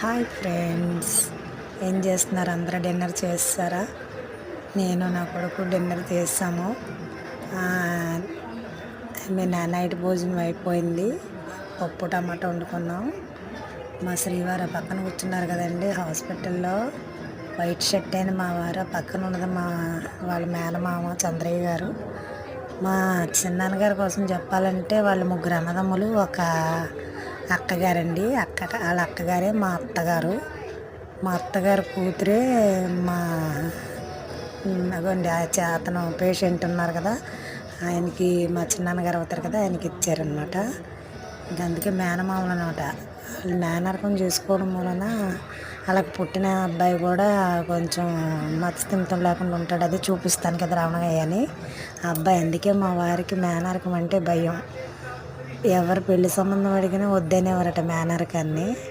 Hi friends. ఏం చేస్తున్నారు? అందరూ డిన్నర్ చేస్తారా? నేను నా కొడుకు డిన్నర్ చేస్తాము మీ నా నైట్ భోజనం అయిపోయింది. పప్పు టమాటా వండుకున్నాం. మా శ్రీవారు పక్కన కూర్చున్నారు కదండి హాస్పిటల్లో. వైట్ షర్ట్ అయిన మా వారు పక్కన ఉన్నది మా వాళ్ళ మేనమామ చంద్రయ్య గారు. మా చిన్నాన్నగారి కోసం చెప్పాలంటే వాళ్ళు ముగ్గురు అన్నదమ్ములు ఒక అక్కగారండి. అక్క వాళ్ళ అక్కగారే మా అత్తగారు. మా అత్తగారు కూతురే మా అగోండి ఆ అతను పేషెంట్ ఉన్నారు కదా ఆయనకి మా చిన్నాన్నగారు అవుతారు కదా ఆయనకి ఇచ్చారనమాట అందుకే మేనమామలు అనమాట వాళ్ళు మేనరకం చేసుకోవడం వలన వాళ్ళకి పుట్టిన అబ్బాయి కూడా కొంచెం మత్స్యతిమితం లేకుండా ఉంటాడు. అది చూపిస్తాను కదా రావణయ్య అని. ఆ అబ్బాయి అందుకే మా వారికి మేనరకం అంటే భయం. ఎవరు పెళ్లి సంబంధం అడిగినా వద్దనేవారట మేనరకాన్ని